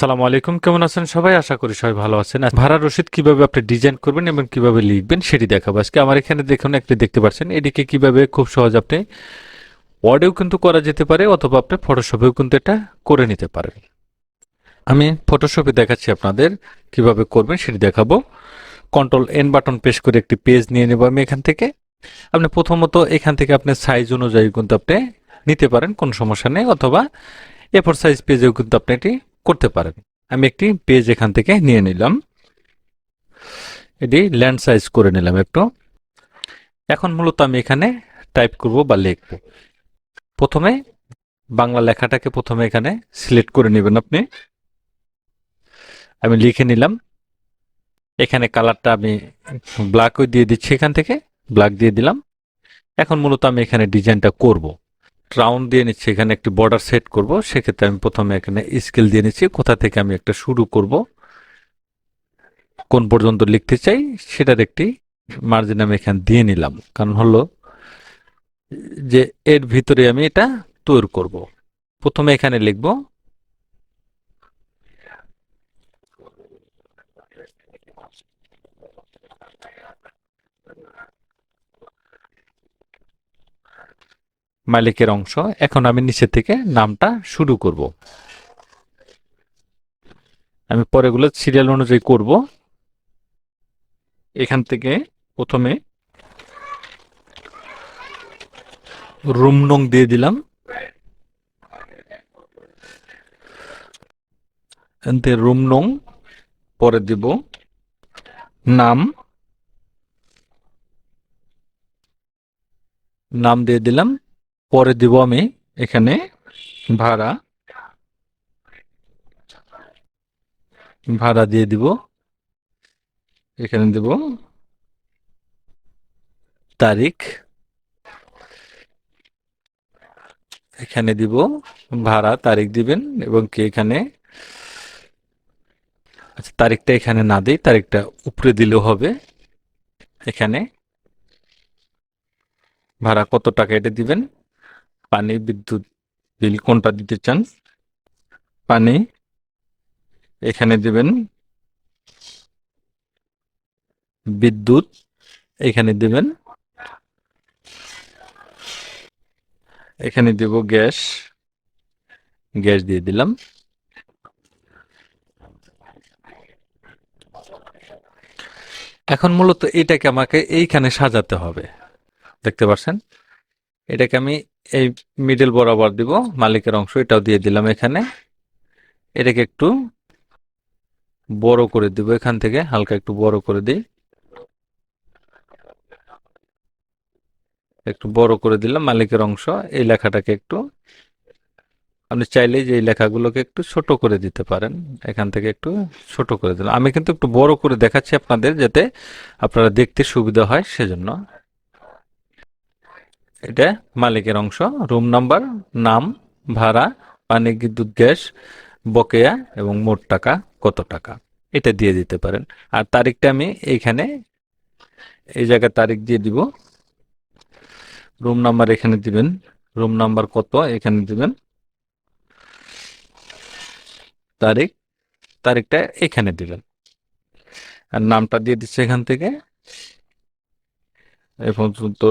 আসসালামু আলাইকুম। কেমন আছেন সবাই? আশা করি সবাই ভালো আছেন। ভাড়া রসিদ কীভাবে আপনি ডিজাইন করবেন এবং কীভাবে লিখবেন সেটি দেখাবো। আজকে আমার এখানে দেখুন, একটি দেখতে পাচ্ছেন। এটিকে কীভাবে খুব সহজ আপনি ওয়ার্ডেও কিন্তু করা যেতে পারে অথবা আপনি ফটোশপেও কিন্তু এটা করে নিতে পারেন। আমি ফটোশপে দেখাচ্ছি আপনাদের কীভাবে করবেন সেটি দেখাবো। কন্ট্রোল এন বাটন প্রেস করে একটি পেজ নিয়ে নেব আমি এখান থেকে। আপনি প্রথমত এখান থেকে আপনি সাইজ অনুযায়ী কিন্তু আপনি নিতে পারেন, কোনো সমস্যা নেই। অথবা এফোর সাইজ পেজেও কিন্তু আপনি এটি করতে পারেন আমি একটি পেজ এখান থেকে নিয়ে নিলাম। এটি ল্যান্ড সাইজ করে নিলাম একটু। এখন মূলত আমি এখানে টাইপ করব বা লিখব। প্রথমে বাংলা লেখাটাকে প্রথমে এখানে সিলেক্ট করে নেবেন আপনি। আমি লিখে নিলাম। এখানে কালারটা আমি ব্ল্যাকও দিয়ে দিচ্ছি এখান থেকে ব্ল্যাক দিয়ে দিলাম। এখন মূলত আমি এখানে ডিজাইনটা করব। রাউন্ড দিয়ে নিচ্ছি, এখানে একটি বর্ডার সেট করব। সেক্ষেত্রে আমি প্রথমে এখানে স্কেল দিয়ে নিচ্ছি, কোথা থেকে আমি একটা শুরু করব। কোন পর্যন্ত লিখতে চাই, সেটার একটি মার্জিন আমি এখানে দিয়ে নিলাম। কারণ হলো যে এর ভিতরে আমি এটা তৈরি করব। প্রথমে এখানে লিখব মালিকের অংশ। এখন আমি নিচে থেকে নামটা শুরু করব। আমি পরেগুলো সিরিয়াল অনুযায়ী করব। এখান থেকে প্রথমে রুম নং দিয়ে দিলাম। রুম নং, পরে দিব নাম। নাম দিয়ে দিলাম পরে দিব আমি এখানে ভাড়া। ভাড়া দিয়ে দিব। এখানে দেব তারিখ। এখানে দিব ভাড়া, তারিখ দিবেন এবং কি এখানে। আচ্ছা তারিখটা এখানে না দিই, তারিখটা উপরে দিলেও হবে। এখানে ভাড়া কত টাকা এটা দিবেন? পানি বিদ্যুৎ বিল কোনটা দিতে চান? পানি এখানে দিবেন। বিদ্যুৎ এখানে দিবেন। এখানে দেব গ্যাস। গ্যাস দিয়ে দিলাম। এখন মূলত এটাকে আমাকে এইখানে সাজাতে হবে। দেখতে পাচ্ছেন এটাকে আমি এই মিডল বরাবর দিব, মালিকের অংশ, এটাও দিয়ে দিলাম এখানে। এটাকে একটু বড় করে দিব, এখান থেকে হালকা একটু বড় করে দিই। একটু বড় করে দিলাম মালিকের অংশ, এই লেখাটাকে একটু। আপনি চাইলেই যে এই লেখাগুলোকে একটু ছোট করে দিতে পারেন, এখান থেকে একটু ছোট করে দিলাম। আমি কিন্তু একটু বড় করে দেখাচ্ছি আপনাদের, যাতে আপনারা দেখতে সুবিধা হয় সেজন্য। এটা মালিকের অংশ, রুম নাম্বার, নাম, ভাড়া, পানি, বিদ্যুৎ, গ্যাস, বকেয়া এবং মোট টাকা কত টাকা? এটা দিয়ে দিতে পারেন। আর তারিখটা আমি এইখানে এই জায়গায় তারিখ দিয়ে দিব। রুম নাম্বার এখানে দিবেন। রুম নাম্বার কত এখানে দিবেন। তারিখ, তারিখটা এখানে দিবেন। আর নামটা দিয়ে দিচ্ছে এখান থেকে। এ পর্যন্ত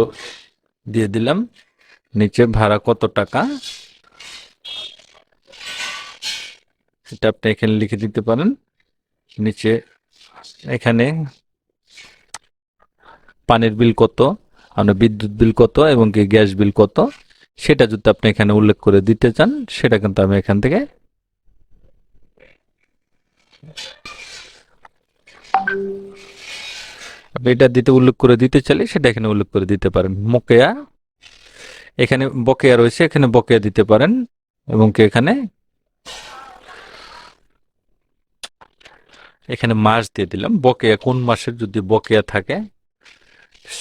দিয়ে দিলাম। নিচে ভাড়া কত টাকা? এটা আপনি এখানে লিখে দিতে পারেন। নিচে এখানে পানির বিল কত, আপনার বিদ্যুৎ বিল কত এবং কি গ্যাস বিল কত, সেটা যদি আপনি এখানে উল্লেখ করে দিতে চান, সেটা কিন্তু আমি এখান থেকে আপনি এটা দিতে উল্লেখ করে দিতে চাইলে সেটা এখানে উল্লেখ করে দিতে পারেন। মোকেয়া এখানে বকেয়া রয়েছে, এখানে বকেয়া দিতে পারেন এবং কি এখানে? এখানে মাস দিয়ে দিলাম। বকেয়া কোন মাসের যদি বকেয়া থাকে,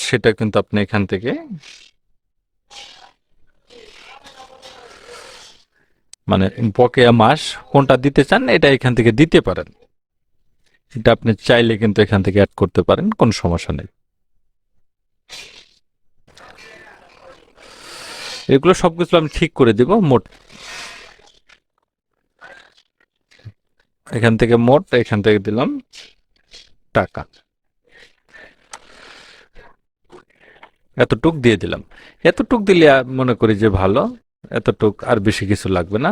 সেটা কিন্তু আপনি এখান থেকে মানে বকেয়া মাস কোনটা দিতে চান, এটা এখান থেকে দিতে পারেন। এটা আপনি চাইলে কিন্তু এখান থেকে অ্যাড করতে পারেন, কোনো সমস্যা নেই। এগুলো সবকিছু আমি ঠিক করে দিব, মোট। এখান থেকে মোট, এখান থেকে দিলাম টাকা। এতটুক দিয়ে দিলাম। এতটুক দিলে মনে করি যে ভালো, এতটুক আর বেশি কিছু লাগবে না।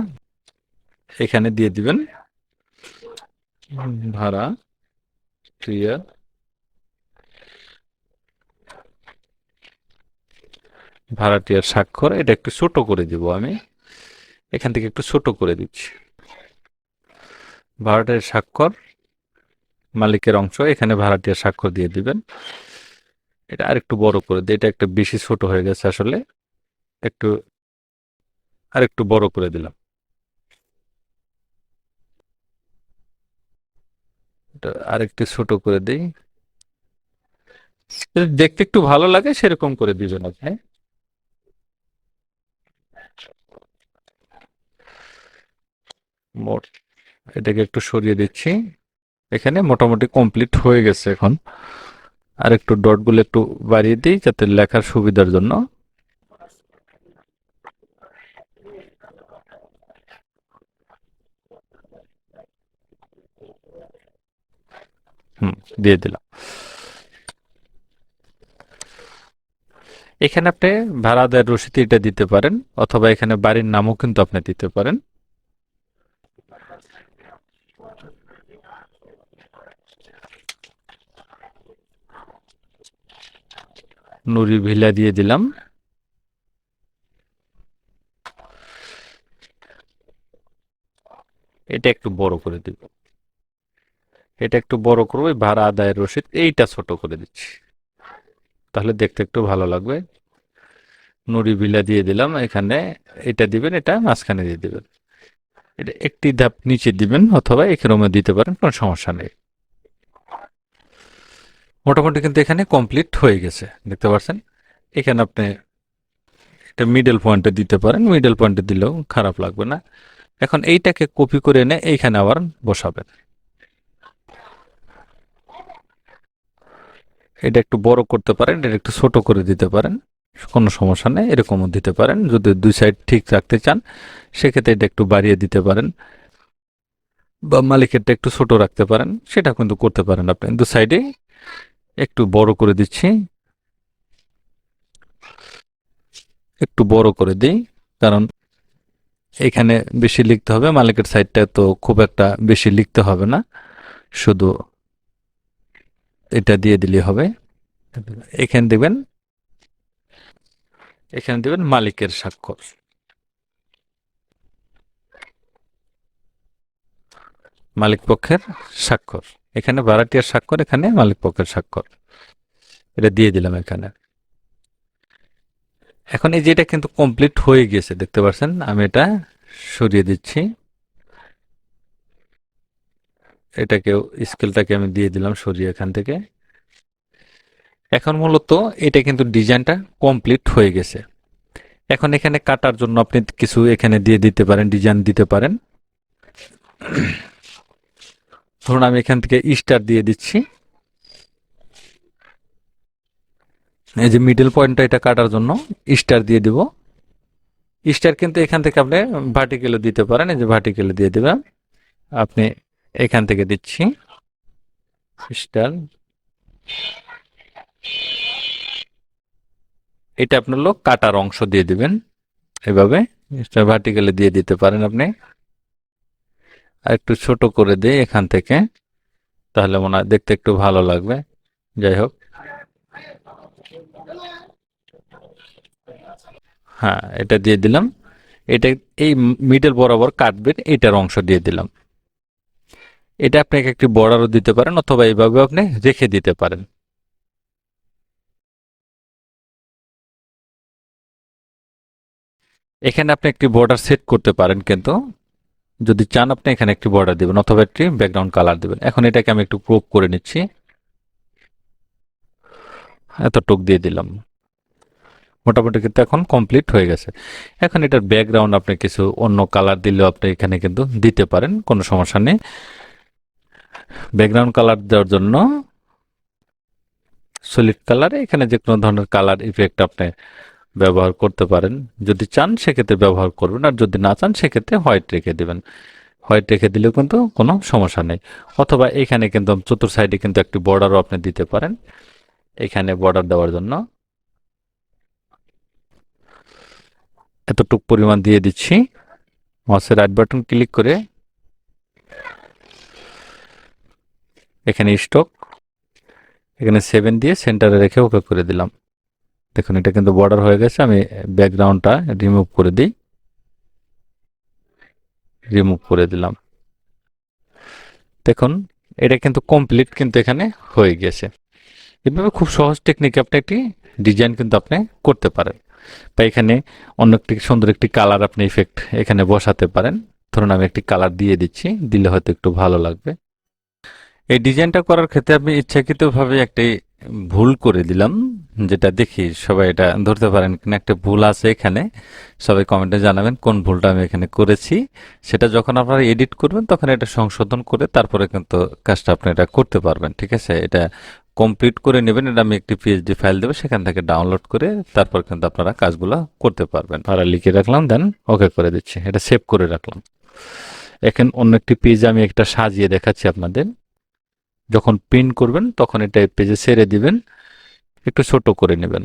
এখানে দিয়ে দিবেন ভাড়া। ক্রিয়া ভাড়াটিয়ার স্বাক্ষর, এটা একটু ছোট করে দিব আমি। এখান থেকে একটু ছোট করে দিচ্ছি। ভাড়াটিয়ার স্বাক্ষর, মালিকের অংশ, এখানে ভাড়াটিয়ার স্বাক্ষর দিয়ে দিবেন। এটা আরেকটু বড় করে দিই এটা একটু বেশি ছোট হয়ে গেছে আসলে। একটু, আরেকটু বড় করে দিলাম। আরেকটু ছোট করে দিই। দেখতে একটু ভালো লাগে, সেরকম করে দিবেন আপনি মোট, এটাকে একটু সরিয়ে দিচ্ছি। এখানে মোটামুটি কমপ্লিট হয়ে গেছে এখন। আর একটু ডটগুলো একটু বাড়িয়ে দিই, যাতে লেখার সুবিধার জন্য। হুম, দিয়ে দিলাম। এখানে আপনি ভাড়া দেওয়ার রসিদ এটা দিতে পারেন, অথবা এখানে বাড়ির নামও কিন্তু আপনি দিতে পারেন। নুরি ভিলা দিয়ে দিলাম। এটা একটু বড় করে দিব। এটা একটু বড় করব ভাড়া আদায়ের রসিদ এইটা ছোট করে দিচ্ছি। তাহলে দেখতে একটু ভালো লাগবে। নুড়ি বিলা দিয়ে দিলাম, এখানে এটা দিবেন, এটা মাঝখানে দিয়ে দিবেন। এটা একটি ধাপ নিচে দিবেন, অথবা এখানেও দিতে পারেন, কোনো সমস্যা নেই। মোটামুটি কিন্তু এখানে কমপ্লিট হয়ে গেছে, দেখতে পাচ্ছেন? এখানে আপনি এটা মিডল পয়েন্টে দিতে পারেন মিডল পয়েন্টে দিলেও খারাপ লাগবে না। এখন এইটাকে কপি করে এনে এইখানে আবার বসাবেন। এটা একটু বড় করতে পারেন, এটা একটু ছোট করে দিতে পারেন, কোনো সমস্যা নেই, এরকমও দিতে পারেন। যদি দুই সাইড ঠিক রাখতে চান, সেক্ষেত্রে এটা একটু বাড়িয়ে দিতে পারেন বা মালিকেরটা একটু ছোট রাখতে পারেন, সেটা কিন্তু করতে পারেন আপনি। দু সাইডে একটু বড় করে দিচ্ছি। একটু বড় করে দিই, কারণ এখানে বেশি লিখতে হবে, মালিকের সাইডটা তো খুব একটা বেশি লিখতে হবে না। শুধু এটা দিয়ে দিলে হবে। এখানে দেবেন এখানে দেবেন মালিকের স্বাক্ষর। মালিক পক্ষের স্বাক্ষর। এখানে ভাড়াটিয়ার স্বাক্ষর, এখানে মালিক পক্ষের স্বাক্ষর। এটা দিয়ে দিলাম এখানে। এখন এই যে এটা কিন্তু কমপ্লিট হয়ে গেছে, দেখতে পাচ্ছেন? আমি এটা সরিয়ে দিচ্ছি। এটাকেও স্কেলটাকে আমি দিয়ে দিলাম সরিয়ে এখান থেকে। এখন মূলত এটা কিন্তু ডিজাইনটা কমপ্লিট হয়ে গেছে। এখন এখানে কাটার জন্য আপনি কিছু এখানে দিয়ে দিতে পারেন, ডিজাইন দিতে পারেন। ধরুন আমি এখান থেকে স্টার দিয়ে দিচ্ছি। এই যে মিডল পয়েন্টটা এটা কাটার জন্য স্টার দিয়ে দিব। স্টার কিন্তু এখান থেকে আপনি ভার্টিক্যালে দিতে পারেন, এই যে ভার্টিক্যালে দিয়ে দেবেন আপনি এখান থেকে দিচ্ছি। স্টার এটা আপনার লোক কাটার অংশ দিয়ে দিবেন। এভাবে স্টার ভার্টিক্যালে দিয়ে দিতে পারেন আপনি। আর একটু ছোট করে দিই এখান থেকে, তাহলে মনে হয় দেখতে একটু ভালো লাগবে। যাই হোক। হ্যাঁ এটা দিয়ে দিলাম। এটা এই মিডল বরাবর কাটবেন, এটার অংশ দিয়ে দিলাম। এটা আপনাকে একটি বর্ডারও দিতে পারেন অথবা এইভাবে আপনি রেখে দিতে পারেন। এখানে আপনি একটি বর্ডার সেট করতে পারেন কিন্তু। যদি চান আপনি এখানে একটি বর্ডার দেবেন অথবা একটি ব্যাকগ্রাউন্ড কালার দেবেন। এখন এটাকে আমি একটু ক্রপ করে নিচ্ছি। এতটুক দিয়ে দিলাম। মোটামুটি কিন্তু এখন কমপ্লিট হয়ে গেছে। এখন এটার ব্যাকগ্রাউন্ড আপনি কিছু অন্য কালার দিলেও আপনি এখানে কিন্তু দিতে পারেন, কোনো সমস্যা নেই। ব্যাকগ্রাউন্ড কালার দেওয়ার জন্য সলিড কালারে এখানে যে কোনো ধরনের কালার ইফেক্ট আপনি ব্যবহার করতে পারেন। যদি চান সেক্ষেত্রে ব্যবহার করবেন, আর যদি না চান সেক্ষেত্রে হোয়াইট রেখে দেবেন। হোয়াইট রেখে দিলেও কিন্তু কোনো সমস্যা নেই। অথবা এখানে কিন্তু চতুর সাইডে কিন্তু একটি বর্ডারও আপনি দিতে পারেন। এখানে বর্ডার দেওয়ার জন্য এতটুক পরিমাণ দিয়ে দিচ্ছি। মাউসের রাইট বাটন ক্লিক করে এখানে স্টক এখানে সেভেন দিয়ে সেন্টারে রেখে ওকে করে দিলাম। দেখুন, এটা কিন্তু বর্ডার হয়ে গেছে, আমি ব্যাকগ্রাউন্ডটা রিমুভ করে দিই। রিমুভ করে দিলাম। দেখুন, এটা কিন্তু কমপ্লিট কিন্তু এখানে হয়ে গেছে। এভাবে খুব সহজ টেকনিকে আপনি একটি ডিজাইন কিন্তু আপনি করতে পারেন। বা এখানে অন্য একটি সুন্দর একটি কালার আপনি ইফেক্ট এখানে বসাতে পারেন। ধরুন, আমি একটি কালার দিয়ে দিচ্ছি, দিলে হয়তো একটু ভালো লাগবে। এই ডিজাইনটা করার ক্ষেত্রে আমি ইচ্ছাকৃতভাবে একটি ভুল করে দিলাম, যেটা দেখি সবাই এটা ধরতে পারেন কিনা, একটা ভুল আছে এখানে। সবাই কমেন্টে জানাবেন কোন ভুলটা আমি এখানে করেছি। সেটা যখন আপনারা এডিট করবেন, তখন এটা সংশোধন করে তারপরে কিন্তু কাজটা আপনি এটা করতে পারবেন, ঠিক আছে? এটা কমপ্লিট করে নেবেন, এটা আমি একটি পিএইচডি ফাইল দেবো, সেখান থেকে ডাউনলোড করে তারপর কিন্তু আপনারা কাজগুলো করতে পারবেন। ভাড়া লিখে রাখলাম, দেন ওকে করে দিচ্ছি। এটা সেভ করে রাখলাম। এখন অন্য একটি পেজ আমি একটা সাজিয়ে দেখাচ্ছি আপনাদের। যখন প্রিন্ট করবেন, তখন এটা এই পেজে সেরে দিবেন। একটু ছোট করে নেবেন।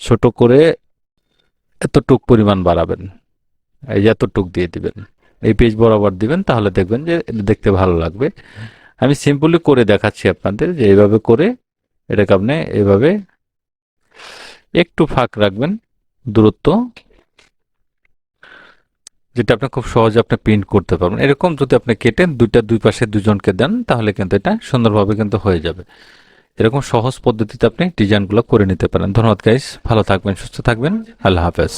ছোট করে এতটুক পরিমাণ বাড়াবেন। এই যে এতটুক দিয়ে দিবেন। এই পেজ বরাবর দিবেন, তাহলে দেখবেন যে দেখতে ভালো লাগবে। আমি সিম্পলি করে দেখাচ্ছি আপনাদের যে এইভাবে করে এটাকে আপনি এইভাবে একটু ফাঁক রাখবেন দূরত্ব। যেটা আপনি খুব সহজে আপনি প্রিন্ট করতে পারবেন। এরকম যদি আপনি কেটে দুইটা, দুই পাশে দুজনকে দেন, তাহলে কিন্তু এটা সুন্দরভাবে কিন্তু হয়ে যাবে। এরকম সহজ পদ্ধতিতে আপনি ডিজাইনগুলো করে নিতে পারেন। ধন্যবাদ গাইস ভালো থাকবেন, সুস্থ থাকবেন। আল্লাহ হাফেজ।